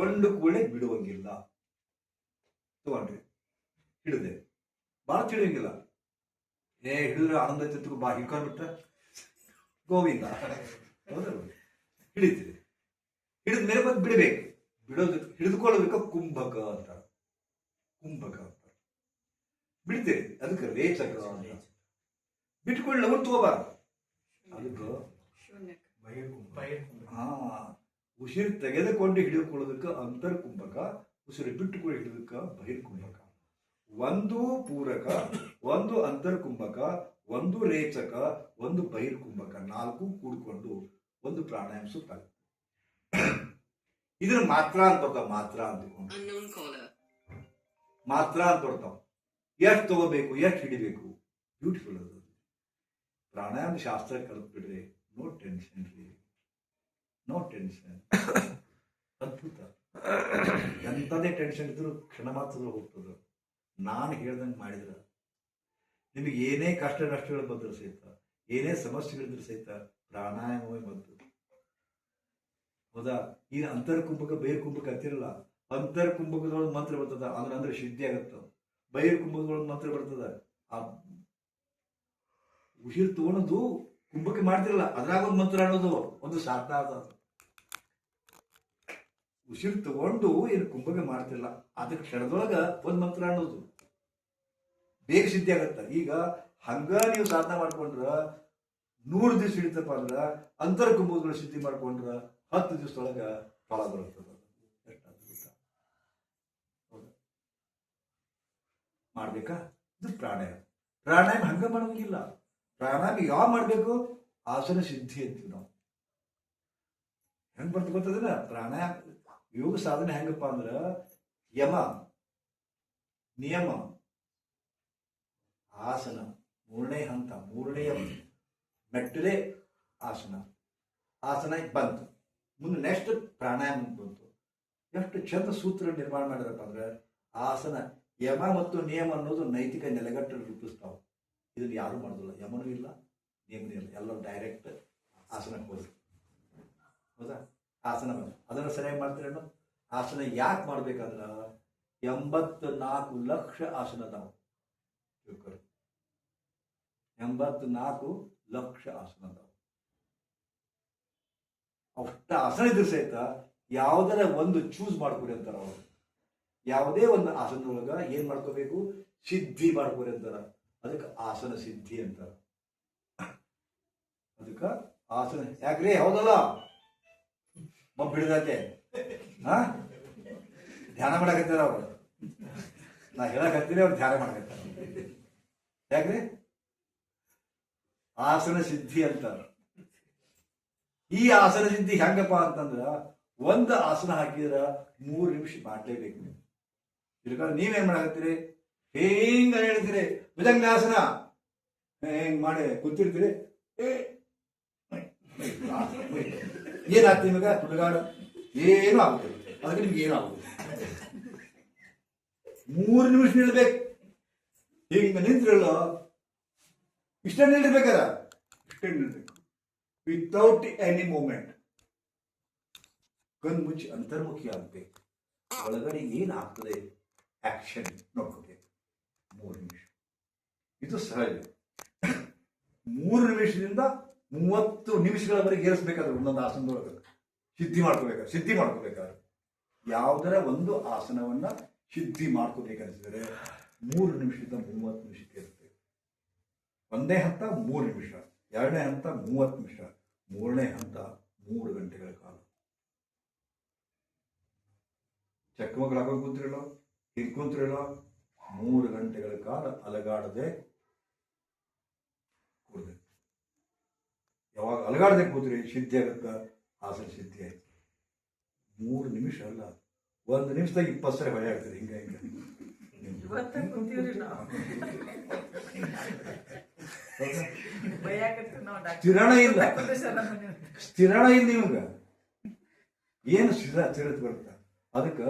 ಕೊಂಡು ಕೂಡಲೇ ಬಿಡುವಂಗಿಲ್ಲ ತಗೊಂಡ್ರಿ ಹಿಡಿದೆ ಭಾಳ ತಿಳಿಯಂಗಿಲ್ಲ ಏ ಹಿಡಿದ್ರೆ ಆನಂದ ಐತಿ ಬಾ ಹಿಡ್ಕೊಂಡ್ಬಿಟ್ಟ ಗೋವಿಂದ ಹೌದಲ್ಲ ಹಿಡಿತೀರಿ ಹಿಡಿದ ಮೇಲೆ ಬಂದು ಬಿಡಬೇಕು ಬಿಡೋದು ಹಿಡಿದುಕೊಳ್ಳಬೇಕು ಕುಂಭಕ ಅಂತ ಕುಂಭಕ ಅಂತ ಬಿಡ್ತೀರಿ ಅದಕ್ಕೆ ರೇಚಕ ಅಂತ ಬಿಟ್ಕೊಳ್ಳಿ ಅವ್ರು ತಗೋಬಾರ್ದು ಅದಕ್ಕೆ ಹಾ ಉಸಿರು ತೆಗೆದುಕೊಂಡು ಹಿಡಿದುಕೊಳ್ಳೋದಕ್ಕೆ ಅಂತರ್ ಕುಂಭಕ ಉಸಿರು ಬಿಟ್ಟುಕೊಂಡು ಹಿಡಿದಕ್ಕ ಬಹಿರ್ಕುಂಭಕ. ಒಂದು ಪೂರಕ ಒಂದು ಅಂತರ್ ಕುಂಭಕ ಒಂದು ರೇಚಕ ಒಂದು ಬಹಿರ್ಕುಂಭಕ ನಾಲ್ಕು ಕೂಡಿಕೊಂಡು ಒಂದು ಪ್ರಾಣಾಯಾಮ ಸುತ್ತ ಇದನ್ನ ಮಾತ್ರ ಅಂತ ಬರ್ತಾವ ಮಾತ್ರ ಅಂತ ಮಾತ್ರ ಅಂತ ಬರ್ತಾವ ಎಷ್ಟು ತಗೋಬೇಕು ಎಷ್ಟು ಹಿಡಿಬೇಕು? ಬ್ಯೂಟಿಫುಲ್ ಅದು. ಪ್ರಾಣಾಯಾಮ ಶಾಸ್ತ್ರ ಕಲಿತ್ ಬಿಡ್ರಿ ನೋ ಟೆನ್ಷನ್ ರೀ ನೋ ಟೆನ್ಷನ್ ಅದ್ಭುತ. ಎಂಥದೇ ಟೆನ್ಷನ್ ಇದ್ರು ಕ್ಷಣ ಮಾತ್ರ ಹೋಗ್ತದೆ. ನಾನು ಹೇಳ್ದಂಗೆ ಮಾಡಿದ್ರ. ನಿಮಗೆ ಏನೇ ಕಷ್ಟ ನಷ್ಟಗಳು ಬಂದರೂ ಸಹಿತ, ಏನೇ ಸಮಸ್ಯೆಗಳಿದ್ರು ಸಹಿತ ಪ್ರಾಣಾಯಾಮವೇ ಬಂತು. ಹೌದಾ? ಈ ಅಂತರ ಕುಂಭಕ ಬೈರ್ ಕುಂಭಕ ಅಂತಿರಲ್ಲ ಅಂತರ್ ಕುಂಭಕದೊಳಗೆ ಮಂತ್ರ ಬರ್ತದ. ಅಂದ್ರೆ ಅಂದ್ರೆ ಸಿದ್ಧಿ ಆಗತ್ತ. ಬೈರ್ ಕುಂಭಕದೊಳಗೆ ಮಂತ್ರ ಬರ್ತದ. ಆ ಉಸಿರು ತಗೊಳೋದು ಕುಂಭಕ್ಕೆ ಮಾಡ್ತಿರಲ್ಲ, ಅದ್ರಾಗ ಒಂದು ಮಂತ್ರ ಅನ್ನೋದು ಒಂದು ಸಾಧನ ಅದು. ಉಸಿರು ತಗೊಂಡು ಏನು ಕುಂಭಕ್ಕೆ ಮಾಡ್ತಿಲ್ಲ ಅದಕ್ಕೆ ಕ್ಷಣದೊಳಗ ಒಂದ್ ಮಂತ್ರ ಅನ್ನೋದು. ಬೇಗ ಸಿದ್ಧಿ ಆಗತ್ತ. ಈಗ ಹಂಗ ನೀವು ಸಾಧನ ಮಾಡ್ಕೊಂಡ್ರ, ನೂರು ದಿವ್ಸ ಹಿಡಿತಪ್ಪ ಅಂದ್ರ, ಅಂತರ ಕುಂಭಗಳು ಸಿದ್ಧಿ ಮಾಡ್ಕೊಂಡ್ರ, ಹತ್ತು ದಿವಸದೊಳಗ ಫಲ ಬರುತ್ತದ ಮಾಡ್ಬೇಕಾ? ಇದು ಪ್ರಾಣಾಯಾಮ. ಪ್ರಾಣಾಯಾಮ ಹಂಗ ಮಾಡೋಂಗಿಲ್ಲ ಪ್ರಾಣಾಯಾಮ ಯಾವ ಮಾಡ್ಬೇಕು? ಆಸನ ಸಿದ್ಧಿ ಅಂತೀವಿ ನಾವು. ಹೆಂಗ್ ಬರ್ತ ಗೊತ್ತದಿಲ್ಲ? ಪ್ರಾಣಾಯಾಮ. ಯೋಗ ಸಾಧನೆ ಹೆಂಗಪ್ಪ ಅಂದ್ರ ಯಮ, ನಿಯಮ, ಆಸನ, ಮೂರನೇ ಹಂತ ಮೂರನೆಯ ಮೆಟ್ಟಲೇ ಆಸನ. ಆಸನ ಬಂತು. ಮುಂದೆ ನೆಕ್ಸ್ಟ್ ಪ್ರಾಣಾಯಾಮ ಬಂತು. ಎಷ್ಟು ಚಂದ ಸೂತ್ರ ನಿರ್ಮಾಣ ಮಾಡಿದ್ರಪ್ಪ ಅಂದ್ರೆ ಆಸನ, ಯಮ ಮತ್ತು ನಿಯಮ ಅನ್ನೋದು ನೈತಿಕ ನೆಲೆಗಟ್ಟು ರೂಪಿಸ್ತಾವ. ಇದನ್ನ ಯಾರು ಮಾಡೋದಿಲ್ಲ. ಯಮನೂ ಇಲ್ಲ, ನಿಯಮನೂ ಇಲ್ಲ. ಎಲ್ಲ ಡೈರೆಕ್ಟ್ ಆಸನಕ್ಕೆ ಹೋದ್ರು. ಹೌದಾ? ಆಸನ ಅದನ್ನು ಸರಿಯಾಗಿ ಮಾಡ್ತೀರೇನು ಆಸನ ಯಾಕೆ ಮಾಡ್ಬೇಕಂದ್ರ ಎಂಬತ್ತು ನಾಲ್ಕು ಲಕ್ಷ ಆಸನ ಅದಾವ. ಎಂಬತ್ತು ನಾಲ್ಕು ಲಕ್ಷ ಆಸನ ಅದಾವ. ಅಷ್ಟ ಆಸನ ಇದ್ರು ಸಹಿತ ಯಾವುದರ ಒಂದು ಚೂಸ್ ಮಾಡ್ಕೊರಿ ಅಂತಾರ ಅವರು. ಯಾವುದೇ ಒಂದು ಆಸನದೊಳಗ ಏನ್ ಮಾಡ್ಕೋಬೇಕು? ಸಿದ್ಧಿ ಮಾಡ್ಕೊರಿ ಅಂತಾರ. ಅದಕ್ಕೆ ಆಸನ ಸಿದ್ಧಿ ಅಂತಾರ. ಅದಕ್ಕ ಆಸನ ಯಾಕ್ರಿ? ಹೌದಲ್ಲ? ಮಬ್ಬ ಹಿಡಿದೈತೆ ಹಾ? ಧ್ಯಾನ ಮಾಡಕತ್ತಾರ ಅವ್ರು? ನಾ ಹೇಳಕತ್ತೀನಿ ಅವ್ರು ಧ್ಯಾನ ಮಾಡಕತ್ತಾರ. ಯಾಕ್ರಿ? ಆಸನ ಸಿದ್ಧಿ ಅಂತಾರ ಈ ಆಸನ ಸಿದ್ಧಿ ಹೆಂಗಪ್ಪ ಅಂತಂದ್ರ ಒಂದು ಆಸನ ಹಾಕಿದ್ರ ಮೂರು ನಿಮಿಷ ಮಾಡ್ಲೇಬೇಕು. ನೀವು ಇಲ್ಕಂದ್ರೆ ನೀವೇನ್ ಮಾಡಕತ್ತೀರಿ? ಹಿಂಗ ಹೇಳ್ತೀರಿ? ಭುಜಂಗಾಸನ ಹೆಂಗ್ ಮಾಡಿ ಕೂತಿರ್ತೀರಿ? ಏ ಏನಾಗ್ತಿ ನಿಮಗ ತುಳುಗಾಡ. ಏನು ಆಗುತ್ತೆ ಅದಕ್ಕೆ ನಿಮ್ಗೆ ಏನು ಆಗುದಿಲ್ಲ. ಮೂರು ನಿಮಿಷ ನಿಲ್ಬೇಕು. ಹಿಂಗ ನಿಂತ್ರಲ್ಲ ಇಷ್ಟ ನಿಲ್ಬೇಕಾರ ಇಷ್ಟೇ ನಿಲ್ಬೇಕು. ವಿತೌಟ್ ಎನಿ ಮೂಮೆಂಟ್ ಕಣ್ ಮುಚ್ಚಿ ಅಂತರ್ಮುಖಿ ಆಗ್ಬೇಕು. ಒಳಗಡೆ ಏನಾಗ್ತದೆ? ಆಕ್ಷನ್ ನೋಡ್ಕೋಬೇಕು ಮೂರು ನಿಮಿಷ. ಇದು ಸಹಜ. ಮೂರು ನಿಮಿಷದಿಂದ ಮೂವತ್ತು ನಿಮಿಷಗಳವರೆಗೆ ಏರಿಸ್ಬೇಕಾದ್ರೆ ಒಂದೊಂದು ಆಸನದೊಳಗೆ. ಸಿದ್ಧಿ ಮಾಡ್ಕೋಬೇಕಾದ್ರೆ ಸಿದ್ಧಿ ಮಾಡ್ಕೋಬೇಕಾದ್ರೆ ಯಾವುದರ ಒಂದು ಆಸನವನ್ನ ಸಿದ್ಧಿ ಮಾಡ್ಕೋಬೇಕನ್ಸಿದ್ರೆ ಮೂರು ನಿಮಿಷದಿಂದ ಮೂವತ್ತು ನಿಮಿಷಕ್ಕೆ ಇರುತ್ತೆ ಒಂದೇ ಹಂತ ಮೂರು ನಿಮಿಷ, ಎರಡನೇ ಹಂತ ಮೂವತ್ತು ನಿಮಿಷ, ಮೂರನೇ ಹಂತ ಮೂರು ಗಂಟೆಗಳ ಕಾಲ. ಚಕ್ಮಗಳು ಕೂತಿರಲ್ಲ? ಕೂತಿರಲೋ ಮೂರು ಗಂಟೆಗಳ ಕಾಲ ಅಲಗಾಡದೆ ಯಾವಾಗ ಅಲಗಾಡದೆ ಕೂತ್ರಿ ಸಿದ್ಧಿ ಆಗುತ್ತೆ? ಆಸನ ಸಿದ್ಧಿ ಆಯ್ತು. ಮೂರು ನಿಮಿಷ ಅಲ್ಲ ಒಂದು ನಿಮಿಷದಾಗ ಇಪ್ಪತ್ತು ಸರಿ ಹೊಳೆ ಆಗ್ತದೆ ಹಿಂಗೆ ಹಿಂಗೆ. ಸ್ಥಿರಣ ಇಲ್ಲ. ಸ್ಥಿರಣ ಇಲ್ಲ ನಿಮಗ ಏನು ಸ್ಥಿರ ಸ್ಥಿರತೆ ಬರುತ್ತೆ? ಅದಕ್ಕೆ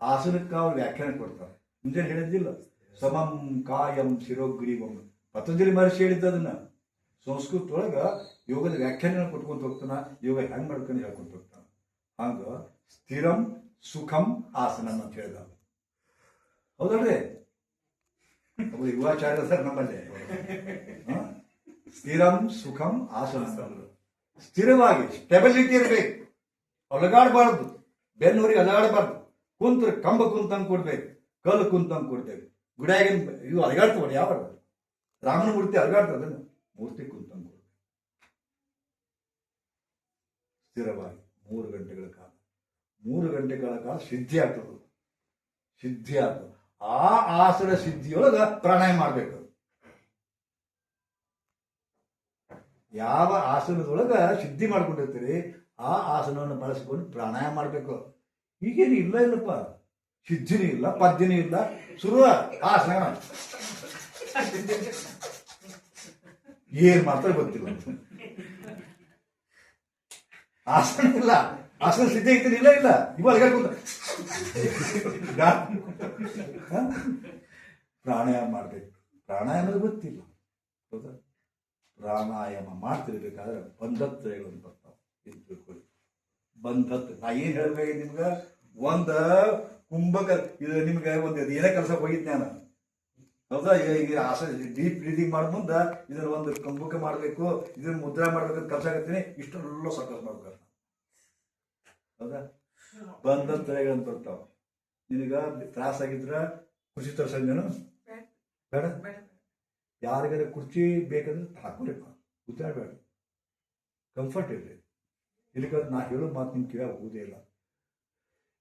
ಆಸನಕ್ಕೆ ಅವ್ರು ವ್ಯಾಖ್ಯಾನ ಕೊಡ್ತಾರೆ. ಮುಂಜಾನೆ ಹೇಳಿದ್ದಿಲ್ಲ ಸಮಂ ಕಾಯಂ ಶಿರೋಗ್ರೀವಂ. ಪತಂಜಲಿ ಮಹರ್ಷಿ ಹೇಳಿದ್ದ ಅದನ್ನ. ಸಂಸ್ಕೃತ ಒಳಗೆ ಯೋಗದ ವ್ಯಾಖ್ಯಾನ ಕೊಟ್ಕೊಂತ ಹೋಗ್ತಾನ, ಯೋಗ ಹೆಂಗೆ ಮಾಡ್ಕೊಂಡು ಹೇಳ್ಕೊಂತ ಹೋಗ್ತಾನ. ಹಂಗ ಸ್ಥಿರಂ ಸುಖಂ ಆಸನಂ ಅಂತ ಹೇಳ್ದ. ಹೌದಲ್ರಿ? ಒಬ್ಬ ಯುವಾಚಾರ್ಯ ಸರ್ ನಮ್ಮಲ್ಲಿ? ಸ್ಥಿರಂ ಸುಖಂ ಆಸನ. ಸ್ಥಿರವಾಗಿ ಸ್ಟೆಬಿಲಿಟಿ ಇರಬೇಕು. ಅಲಗಾಡಬಾರ್ದು. ಬೆನ್ನೂರಿಗೆ ಅಲಗಾಡಬಾರ್ದು. ಕುಂತ್ರ ಕಂಬ ಕುಂತಂಗೆ ಕೊಡ್ಬೇಕು. ಕಲ್ಲು ಕುಂತಂಗೆ ಕೊಡ್ಬೇಕು. ಗುಡಿಯಾಗಿನ ಇವು ಅಲಗಾಡ್ತವ ಯಾವ ರಾಮನ ಮೂರ್ತಿ ಅಲಗಾಡ್ತದ ಮೂರ್ತಿ ಕುಂತಂಗೆ ಕೊಡ್ಬೇಕು. ಸ್ಥಿರವಾಗಿ ಮೂರು ಗಂಟೆಗಳ ಕಾಲ. ಮೂರು ಗಂಟೆಗಳ ಕಾಲ ಸಿದ್ಧಿ ಆಗ್ತದೆ. ಸಿದ್ಧಿ ಆಗ್ತದೆ. ಆ ಆಸನ ಸಿದ್ಧಿಯೊಳಗ ಪ್ರಾಣಾಯಾಮ ಮಾಡಬೇಕು. ಯಾವ ಆಸನದೊಳಗ ಸಿದ್ಧಿ ಮಾಡ್ಕೊಂಡಿರ್ತೀರಿ, ಆ ಆಸನವನ್ನು ಬಳಸಿಕೊಂಡು ಪ್ರಾಣಾಯಾಮ ಮಾಡ್ಬೇಕು. ಈಗೇನು ಇಲ್ಲ ಇಲ್ಲಪ್ಪ ಸಿದ್ಧಿನೂ ಇಲ್ಲ ಪದ್ಯನೂ ಇಲ್ಲ. ಶುರುವ ಆಸನ. ಏನ್ ಮಾತ್ರ ಗೊತ್ತಿಲ್ಲ. ಆಸನ ಇಲ್ಲ. ಆಸನ ಸಿದ್ಧ ಐತಿ ಇಲ್ಲ ಇಲ್ಲ. ಇವಾಗ ಪ್ರಾಣಾಯಾಮ ಮಾಡ್ಬೇಕು. ಪ್ರಾಣಾಯಾಮ ಗೊತ್ತಿಲ್ಲ. ಹೌದಾ? ಪ್ರಾಣಾಯಾಮ ಮಾಡ್ತಿರ್ಬೇಕಾದ್ರೆ ಬಂಧತ್ರಯಗಳು ಬರ್ತಾವೆ. ಇದು ತಿಳ್ಕೊಳ್ಳಿ ಬಂಧತ್ ನಾ ಏನ್ ಹೇಳ್ಬೇಕು ನಿಮ್ಗ? ಒಂದ ಕುಂಭಕ ಇದು ನಿಮ್ಗೆ ಒಂದು ಏನೇ ಕೆಲಸ ಹೋಗಿದ್ ನಾನು? ಹೌದಾ? ಈಗ ಈಗ ಆಸ ಡೀಪ್ ಬ್ರೀದಿಂಗ್ ಮಾಡೋ ಮುಂದ ಇದನ್ನ ಒಂದು ಕಂಬುಕ ಮಾಡಬೇಕು ಇದನ್ನ ಮುದ್ರಾ ಮಾಡ್ಬೇಕು ಅಂತ ಕೆಲಸ ಆಗತ್ತೀನಿ, ಇಷ್ಟೆಲ್ಲ ಸಕಸ್ ಮಾಡ್ಬೇಕು. ಹೌದಾ? ಬಂಧತ್ರಯಗಳಂತ ಬರ್ತಾವ. ನಿನಗ ತ್ರಾಸಾಗಿದ್ರ ಖುಷಿ ತರ್ಸಂಜನು ಬೇಡ. ಯಾರಿಗಾರ ಕುರ್ಚಿ ಬೇಕಂದ್ರೆ ಹಾಕೋರಿಪ್ಪ ಉದ್ದಾಡಬೇಡ ಕಂಫರ್ಟ್ ಇರಲಿ. ಇಲ್ಲಿಗ ನಾ ಹೇಳೋ ಮಾತು ನಿಮ್ಮ ಕಿವಿಯಾಗ ಹೋಗೋದೇ ಇಲ್ಲ.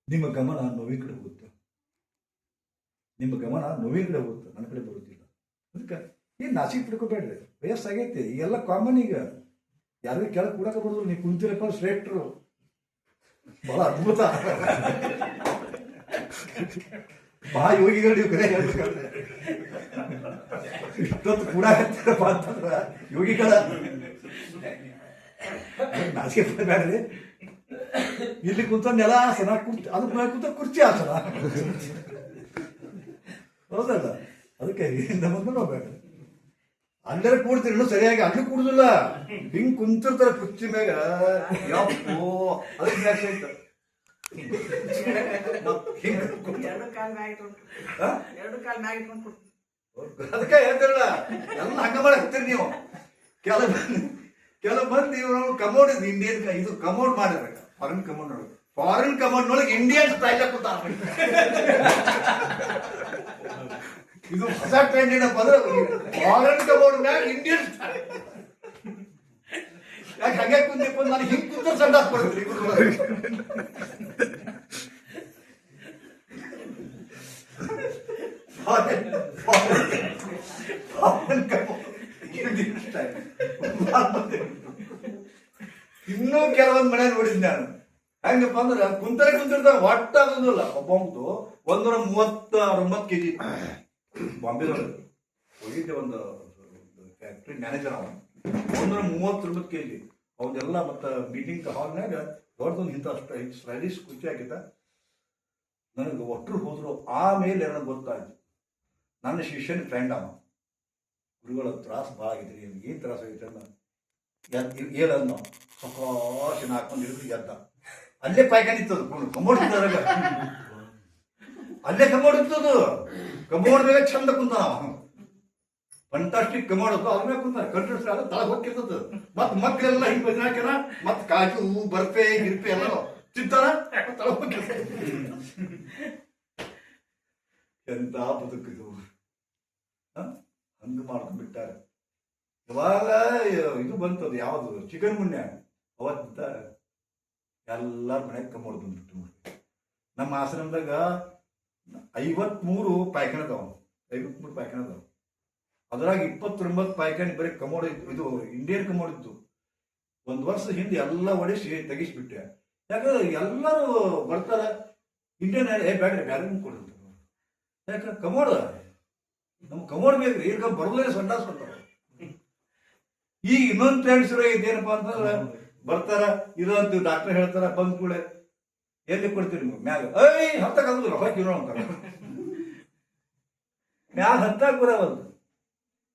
ನಿಮ್ಮ ಗಮನ ನೋವಿನ ಕಡೆ ಹೋಗುತ್ತೆ. ನಿಮ್ಮ ಗಮನ ನೋವಿನ ಹೋಗುತ್ತೆ, ನನ್ನ ಕಡೆ ಬರುತ್ತಿಲ್ಲ ಅದಕ್ಕೆ ಏನು ನಾಚಿಕೆ ಬಿಡ್ಕೋಬೇಡ್ರಿ ವಯಸ್ಸಾಗೈತಿ ಈಗೆಲ್ಲ ಕಾಮನ್ ಈಗ. ಯಾರಿಗೂ ಕೆಳಗೆ ಕೂಡಕ ಬರೋದು ನೀವು ಕುಂತಿರಪ್ಪ, ಶ್ರೇಷ್ಠರು. ಬಹಳ ಅದ್ಭುತ. ಬಹಳ ಯೋಗಿಗಳು ನೀವು ಕರೆ ಇಷ್ಟೊತ್ತು ಕೂಡ ಅಂತಂದ್ರ ಯೋಗಿಗಳ. ನಾಚಿಕೆ ಪಡಬೇಡ್ರಿ. ಇಲ್ಲಿ ಕುಂತ ನೆಲ ಆಸನ ಕುಂತ ಅದಕ್ಕೆ ಕುಂತ ಕುರ್ಚಿ ಆಸನ. ಹೌದಲ್ಲ? ಅದಕ್ಕೆ ಹಿಂದೆ ಬಂದು ನೋಡ್ಬೇಕು ಅಲ್ಲೇ ಕೂಡ್ತೀರಿ ಇನ್ನೂ ಸರಿಯಾಗಿ ಅಲ್ಲಿ ಕೂಡುದಿಲ್ಲ. ಹಿಂಗ್ ಕುಂತಿರ್ತಾರೆ ಕುಚ್ಚಿ ಮ್ಯಾಗ. ಯಪ್ಪೋ ಅದಕ್ಕೆ ಜಾಸ್ತಿ ಆಯ್ತು ಅದಕ್ಕೆ ಹೇಳ್ತಿರಲ್ಲ ಎಲ್ಲ ಹಂಗ ಮಾಡಕ್ತೀರಿ ನೀವು. ಕೆಲವು ಕೆಲವು ಬಂದ್ ಇವರು ಕಮೋಡ್ ಇದ್ ಇಂಡಿಯನ್ ಇದು ಕಮೋಡ್ ಮಾಡಿರ್ಬೇಕು. ಫಾರಿನ್ ಕಮೋಡ್ ನೋಡಿ ಫಾರಿನ್ ಕಮಾಂಡ್ ನೋಡಕ್ ಇಂಡಿಯನ್ ಸ್ಟೈಲ್ ಕೂತಾರ ಇದು ಹೊಸ ಟ್ರೆಂಡ್ ಏನಪ್ಪ ಅಂದ್ರೆ ಫಾರಿನ್ ಕಮಾಂಡ್ ಮ್ಯಾಗ ಇಂಡಿಯನ್ ಸ್ಟೈಲ್ ಯಾಕೆ ಹಂಗೆ ಕುಂದಿಪ್ಪ ನಾನು ಹಿಂಗ್ ಕುಂತ ಸಂಡಾಸ್ ಕೊಡ್ತೀನಿ ಫಾರಿನ್ ಕಮೋಡ್ ಇಂಡಿಯನ್ ಸ್ಟೈಲ್ ಇನ್ನೂ ಕೆಲವೊಂದ್ ಮನೆ ನೋಡಿದ್ ನಾನು. ಹೆಂಗಪ್ಪ ಅಂದ್ರೆ ಕುಂತರೆ ಕುಂತಿರ್ತಾವ ಒಟ್ಟ ಆಗೋದಿಲ್ಲ. ಒಬ್ಬಂದು ಒಂದೂರ ಮೂವತ್ತ ಒಂಬತ್ತು ಕೆಜಿ ಬಾಂಬೆ ಹೋಗಿದ್ದೆ ಒಂದು ಫ್ಯಾಕ್ಟ್ರಿ ಮ್ಯಾನೇಜರ್ ಅವ ಒಂದೂರ ಮೂವತ್ತೊಂಬತ್ತು ಕೆ ಜಿ ಅವನ್ನೆಲ್ಲ ಮತ್ತೆ ಮೀಟಿಂಗ್ ಹಾಲ್ನಾಗ ದೊಡ್ಡದೊಂದು ಇಂಥ ಸ್ಟೈಲಿಶ್ ಖುಷಿ ಹಾಕಿದ್ದ. ನನಗೆ ಒಟ್ಟರು ಹೋದ್ರು. ಆಮೇಲೆ ನನಗೆ ಗೊತ್ತಾಯ್ತು ನನ್ನ ಶಿಷ್ಯನ ಫ್ರೆಂಡ್ ಅವ ಗುರುಗಳ ತ್ರಾಸ ಭಾಳ ಆಗಿದ್ರಿ, ಏನು ತ್ರಾಸ ಆಗೈತೆ ಅನ್ನ ಹೇಳನ್ನ ಸಕಾಶನ ಹಾಕೊಂಡು ಹಿಡಿದು ಎದ್ದ. ಅಲ್ಲೇ ಪಾಯ್ಕಾನಿ ಕಂಬೋಡ್ ಇದ್ದದ್ರಾಗ ಅಲ್ಲೇ ಕಂಬೋಡ್ ಇತ್ತದು. ಕಂಬೋಡ್ ಮೇಲೆ ಚಂದ ಕುಂತ ಫಂಟಾಸ್ಟಿಕ್ ಕಮೋಡ್ ಅದು ಅದ್ರ ಮೇಲೆ ಕುಂತ ಕಂಟ್ರೋಲ್ ಅದು ತಳ ಹೋಗಿರ್ತದ ಮತ್ ಮಕ್ಕಳೆಲ್ಲ ಹಿಂಗ್ ಬಜನೆ ಹಾಕ್ಯಾರ. ಮತ್ ಕಾಜು, ಬರ್ಪೆ, ಗಿರ್ಪೆ ಎಲ್ಲ ತಿಂತಾರ. ತಳ ಎಂತ ಬದುಕಿದು? ಹಂಗ ಮಾಡ್ಕೊಂಡ್ ಬಿಟ್ಟಾರೆ. ಇವಾಗ ಇದು ಬಂತದು ಯಾವ್ದು? ಚಿಕನ್ ಮುನ್ನೆ ಅವತ್ತ ಎಲ್ಲಾರ ಮನೆಗೆ ಕಮೋಡ್ ಬಂದ್ಬಿಟ್ಟು ನಮ್ಮ ಆಶ್ರಮದಾಗ ಐವತ್ಮೂರು ಪಾಯ್ಖಾನೆ ಅದಾವ. ಐವತ್ಮೂರು ಪಾಯ್ಖಾನೆ ಅದಾವ. ಅದ್ರಾಗ ಇಪ್ಪತ್ತೊಂಬತ್ತು ಪಾಯ್ಖಾನೆ ಬರೀ ಕಮೋಡ್ ಇತ್ತು ಇದು ಇಂಡಿಯನ್ ಕಮೋಡ್ ಇತ್ತು ಒಂದು ವರ್ಷ ಹಿಂದೆ ಎಲ್ಲ ಒಡಿಸಿ ತೆಗಿಸ್ಬಿಟ್ಟೆ. ಯಾಕಂದ್ರೆ ಎಲ್ಲರೂ ಬರ್ತಾರೆ. ಇಂಡಿಯನ್ ಏ ಬೇಡ್ರಿ ಬ್ಯಾರೆ ಕೊಡ್ತಾರೆ ಯಾಕಂದ್ರೆ ಕಮೋಡ್? ನಮ್ಮ ಕಮೋಡ್ ಬೇಕ್ರಿ ಈಗ ಬರಲೇ ಸಂಡಾಸ್ ಬರ್ತಾರ ಈಗ ಇನ್ನೊಂದು ಟ್ರೆಂಡ್ ಶುರು ಆಗೈತೆ ಏನಪ್ಪಾ ಅಂತಂದ್ರೆ ಬರ್ತಾರ ಇದಂತ ಡಾಕ್ಟರ್ ಹೇಳ್ತಾರ, ಬಂದ್ ಕೂಡ ಎಲ್ಲಿ ಕೊಡ್ತೀರಿ ನೀವು ಮ್ಯಾಗ ಐ ಹತ್ತಕ್ ಆಗುದಿಲ್ಲ ಹೋಗಿ ಇರೋ ಅಂತಾರ ಮ್ಯಾಗ ಹತ್ತಾಗ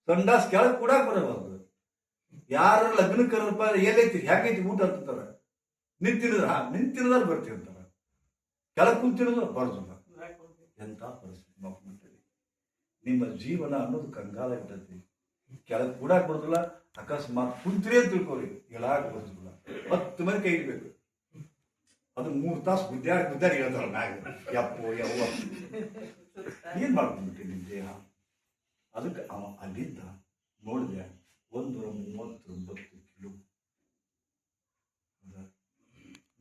ಸಂಡಾಸ್ ಕೆಳಗ್ ಕೂಡ ಬರಬಲ್ದು ಯಾರ ಲಗ್ನ ಕರಪ್ಪ ಎಲ್ಲೈತಿ ಯಾಕೈತಿ ಊಟ ಅಂತಾರ ನಿಂತಿದ್ರ ನಿಂತಿರದಾರ ಬರ್ತೀವಿ ಅಂತಾರ. ಕೆಳಗೆ ಕುಂತಿರೋದು ಬರೋದಿಲ್ಲ ಎಂತ ಪರಿಸ್ಥಿತಿ ಮಾಡ್ಕೊಂಡ್ಬಿಟ್ಟಿರಿ ನಿಮ್ಮ ಜೀವನ ಅನ್ನೋದು ಕಂಗಾಲ ಇರ್ತೈತಿ. ಕೆಳಗೆ ಕೂಡ ಬರೋದಿಲ್ಲ, ಅಕಸ್ಮಾತ್ ಕುಂತ್ರಿ ಅಂತ ತಿಳ್ಕೊರಿ ಎಳಾಗ ಬರೋದಿಲ್ಲ. ಹತ್ತು ಮಂದಿ ಕೈ ಇಡಬೇಕು ಅದು ಮೂರು ತಾಸು ಗುದ್ದಾಡಿ ಗುದ್ದಾಡಿ ಹೇಳ್ತಾರ ಮ್ಯಾಗ ಯಪ್ಪೋ, ಯವ್ವ. ಏನ್ ಮಾಡ್ಕೊಂಡ್ಬಿಟ್ಟಿ ನಿಮ್ಮ ದೇಹ? ಅದಕ್ಕೆ ಅವ ಅಲ್ಲಿಂದ ನೋಡಿದೆ, ಒಂದೂರ ಮೂವತ್ತೊಂಬತ್ತು ಕಿಲೋ?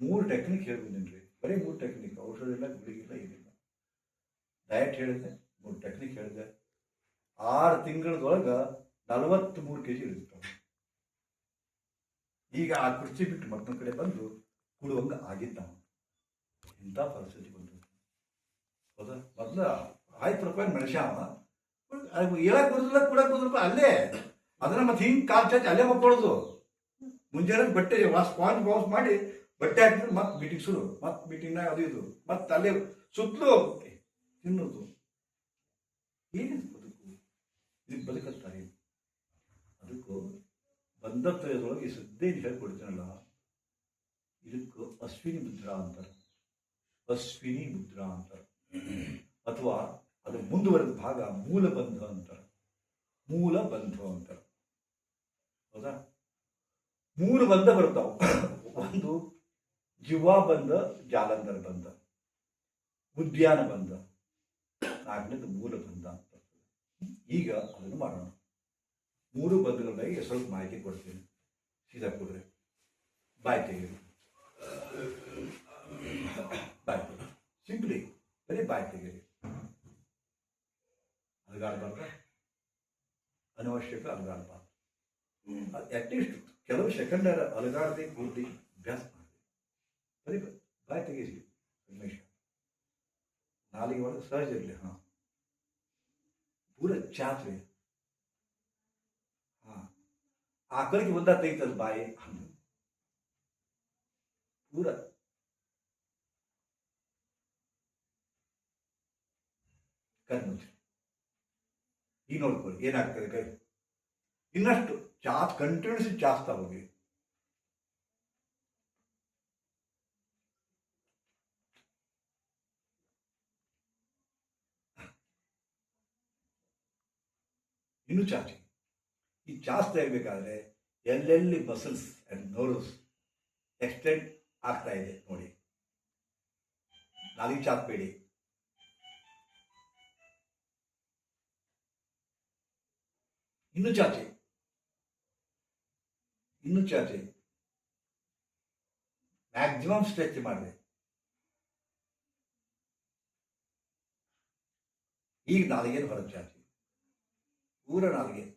ಮೂರು ಟೆಕ್ನಿಕ್ ಹೇಳ್ಬಿದ್ದೀನಿ ಬರೀ ಮೂರು ಟೆಕ್ನಿಕ್ ಔಷಧ ಇಲ್ಲ ಗುಳಿಗಿಲ್ಲ ಏನಿಲ್ಲ. ಡಯಟ್ ಹೇಳಿದೆ, ಮೂರು ಟೆಕ್ನಿಕ್ ಹೇಳಿದೆ. ಆರು ತಿಂಗಳದೊಳಗೆ ನಲವತ್ತ್ಮೂರು ಕೆ ಜಿ ಇಳಿಸ್ತಾವೆ ಈಗ ಆ ಕುರ್ಚಿ ಬಿಟ್ಟು ಮತ್ತೊಂದು ಕಡೆ ಬಂದು ಕೂಡುವಂಗ ಆಗಿದ್ದ ಇಂಥ ಪರಿಸ್ಥಿತಿ ಬಂತು? ಹೌದಾ? ಮೊದಲ ಆಯ್ತು ರೂಪಾಯಿ ಮನುಷ್ಯ ಅವ. ಹೇಳಕ್ ಬರೋದಿಲ್ಲ ಕೂಡಕ್ ಅಲ್ಲೇ. ಅದನ್ನ ಮತ್ತೆ ಹಿಂಗೆ ಕಾಲ್ ಚಾಚಿ ಅಲ್ಲೇ ಮಕ್ಕೊಳ್ಳೋದು ಮುಂಜಾನೆ ಬಟ್ಟೆ ವಾಸ್ ಸ್ಪಾಂಜ್ ವಾಸ್ ಮಾಡಿ ಬಟ್ಟೆ ಹಾಕಿದ್ರೆ, ಮತ್ತೆ ಮೀಟಿಂಗ್ ಶುರು. ಮತ್ತೆ ಮೀಟಿಂಗ್ನಾಗ ಅದು ಇದು. ಮತ್ತೆ ಅಲ್ಲೇ ಸುತ್ತಲೂ ತಿನ್ನೋದು. ಏನಿದು ಬದುಕು? ಇದಕ್ಕೆ ಬದುಕತ್ತಾರೆ ಅದಕ್ಕೂ ಬಂಧತ್ವದೊಳಗೆ ಈ ಸದ್ಯ ಹೇಳ್ಕೊಡ್ತೀನಲ್ಲ, ಇದಕ್ಕೆ ಅಶ್ವಿನಿ ಮುದ್ರಾ ಅಂತಾರೆ. ಅಶ್ವಿನಿ ಮುದ್ರಾ ಅಂತಾರೆ. ಅಥವಾ ಅದು ಮುಂದುವರೆದ ಭಾಗ ಮೂಲ ಬಂಧ ಅಂತಾರೆ. ಮೂಲ ಬಂಧ ಅಂತಾರೆ. ಹೌದಾ? ಮೂರು ಬಂಧ ಬರ್ತಾವ ಒಂದು ಜೀವಾ ಬಂಧ, ಜಾಲಂಧರ ಬಂಧ. ಉದ್ಯಾನ ಬಂಧ. ನಾಲ್ಕನೇದು ಮೂಲ ಬಂಧ ಅಂತ ಈಗ ಅದನ್ನು ಮಾಡೋಣ. ಮೂರು ಬಗ್ಗೆ ಸ್ವಲ್ಪ ಮಾಹಿತಿ ಕೊಡ್ತೀನಿ. ಸೀದಾ ಕೊಡ್ರಿ. ಬಾಯ್ ತೆಗೀರಿ. ಬಾಯ್ ತೆಗೀರಿ. ಸಿಂಪ್ಲಿ ಬರೀ ಬಾಯ್ ತೆಗೀರಿ. ಅಲ್ಗಾಡ್ಬಾರ್ದ ಅನವಶ್ಯಕ ಅಲ್ಗಾಡ್ಬಾರ್ದು ಅಟ್ಲೀಸ್ಟ್ ಕೆಲವು ಸೆಕೆಂಡ್ ಅಲಗಾಡದೆ ಕೂಡಿ ಅಭ್ಯಾಸ ಮಾಡಿ. ಬರೀ ಬಾಯ್ ತೆಗೀರಿ. ನಿಮಿಷ ನಾಲಿಗೆ ಒಳಗೆ ಸಹಜ ಇರಲಿ, ಹಾಂ. ಪೂರ ಚಾತ್ರೆ ಹಾಂ ಆಕಳಿಗೆ ಒಂದ ತೆಗಿತದ ಬಾಯಿ ಹಂಗೆ ಪೂರ ಕಣ್ಮುಚ್ಚಿ ಈಗ ನೋಡ್ಕೊಳ್ಳಿ ಏನಾಗ್ತದೆ ಕೈ ಇನ್ನಷ್ಟು ಚಾತ್ ಕಂಟಿನ್ಯೂಸ್ ಚಾಸ್ತಾ ಹೋಗಿ ಇನ್ನು ಚಾಚಿ ಈ ಜಾಸ್ತಿ ಆಗಬೇಕಾದ್ರೆ ಎಲ್ಲೆಲ್ಲಿ ಮಸಲ್ಸ್ ಆ್ಯಂಡ್ ನೋರ್ವ್ಸ್ ಎಕ್ಸ್ಟೆಂಡ್ ಆಗ್ತಾ ಇದೆ ನೋಡಿ. ನಾಲಿಗೆ ಚಾಕ್ಬೇಡಿ ಇನ್ನು ಚಾಚಿ. ಇನ್ನು ಚಾಚಿ. ಮ್ಯಾಕ್ಸಿಮಮ್ ಸ್ಟ್ರೆಚ್ ಮಾಡಿದೆ ಈಗ ನಾಲಿಗೆ ಹೊರಗೆ ಚಾಚಿ. ಪೂರ ನಾಲಿಗೆ.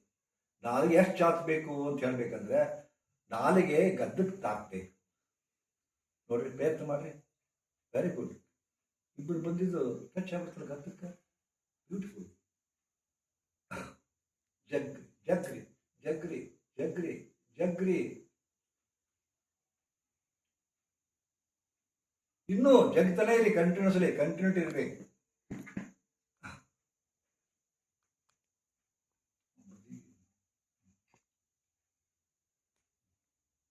ನಾಲಿಗೆ ಎಷ್ಟು ಚಾಚಬೇಕು ಅಂತ ಹೇಳ್ಬೇಕಂದ್ರೆ ನಾಲಿಗೆ ಗದ್ದಕ್ಕೆ ತಾಕ್ಬೇಕು. ನೋಡ್ರಿ, ಪ್ರಯತ್ನ ಮಾಡ್ರಿ. ವೆರಿ ಗುಡ್ ಇಬ್ಬರು ಬಂದಿದ್ದು ಟಚ್ ಆಗ್ಬಿಡ್ತಲ್ಲ ಗದ್ದಕ್ಕೆ? ಬ್ಯೂಟಿಫುಲ್ ಜಗ್ ಜಗ್ರಿ ಜಗ್ರಿ ಜಗ್ರಿ ಜಗ್ರಿ ಇನ್ನೂ ಜಗ್ತಲೇ ಇರಿ ಕಂಟಿನ್ಯೂಸ್ಲಿ ಕಂಟಿನ್ಯೂಟಿ ಇರಬೇಕು.